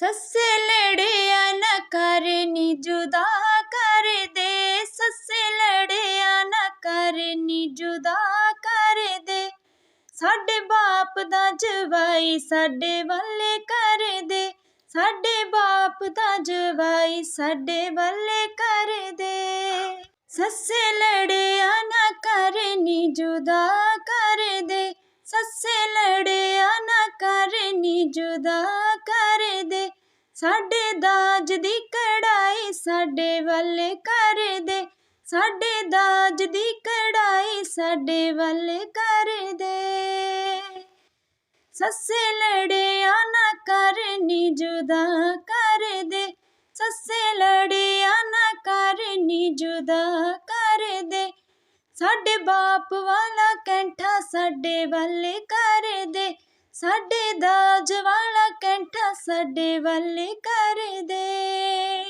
ਸੱਸੇ ਲੜਿਆ ਨਾ ਕਰਨੀ ਜੁਦਾ ਕਰ ਦੇ। ਸੱਸੇ ਲੜਿਆ ਨਾ ਕਰਨੀ ਜੁਦਾ ਕਰ ਦੇ। ਸਾਡੇ ਬਾਪ ਦਾ ਜਵਾਈ ਸਾਡੇ ਵੱਲੇ ਕਰ ਦੇ। ਸਾਡੇ ਬਾਪ ਦਾ ਜਵਾਈ ਸਾਡੇ ਵੱਲੇ ਕਰ ਦੇ। ਸੱਸੇ ਲੜਿਆ ਨਾ ਕਰਨੀ ਜੁਦਾ ਕਰ ਦੇ। ਸੱਸੇ ਲੜਿਆ ਨਾ ਕਰਨੀ ਜੁਦਾ ਸਾਡੇ ਦਾਜ ਦੀ ਕੜਾਈ ਸਾਡੇ ਵੱਲ ਕਰ ਦੇ ਸਾਡੇ ਦਾਜ ਦੀ ਕੜਾਈ ਸਾਡੇ ਵੱਲ ਕਰ ਦੇ ਸੱਸੇ ਲੜਿਆ ਨਾ ਕਰਨੀ ਜੁਦਾ ਕਰ ਦੇ ਸੱਸੇ ਲੜਿਆ ਨਾ ਕਰਨੀ ਜੁਦਾ ਕਰ ਦੇ ਸਾਡੇ ਬਾਪ ਵਾਲਾ ਕੈਂਠਾ ਸਾਡੇ ਵੱਲ ਕਰ ਦੇ ਸਾਡੇ ਦਾਜ ਵਾਲਾ ਕੈਂਠਾ ਸਾਡੇ ਵੱਲ ਕਰ ਦੇ।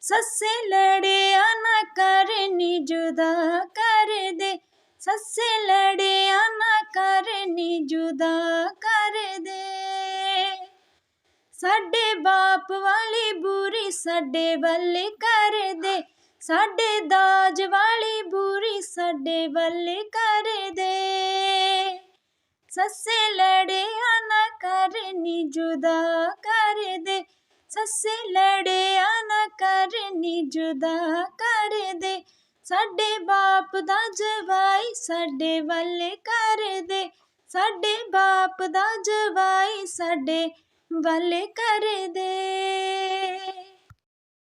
ਸੱਸੇ ਲੜਿਆ ਨਾ ਕਰਨੀ ਜੁਦਾ ਕਰ ਦੇ। ਸੱਸੇ ਲੜਿਆ ਨਾ ਕਰਨੀ ਜੁਦਾ ਕਰ ਦੇ। ਸਾਡੇ ਬਾਪ ਵਾਲੀ ਬੁਰੀ ਸਾਡੇ ਵੱਲ ਕਰ ਦੇ। ਸਾਡੇ ਦਾਜ ਵਾਲੀ ਬੁਰੀ ਸਾਡੇ ਵੱਲ ਕਰ ਸੱਸੇ ਲੜਿਆ ਨਾ ਕਰਨੀ ਜੁਦਾ ਕਰ ਦੇ। ਸੱਸੇ ਲੜਿਆ ਨਾ ਕਰਨੀ ਜੁਦਾ ਕਰ ਦੇ। ਸਾਡੇ ਬਾਪ ਦਾ ਜਵਾਈ ਸਾਡੇ ਵੱਲ ਕਰ ਦੇ। ਸਾਡੇ ਬਾਪ ਦਾ ਜਵਾਈ ਸਾਡੇ ਵੱਲ ਕਰ ਦੇ।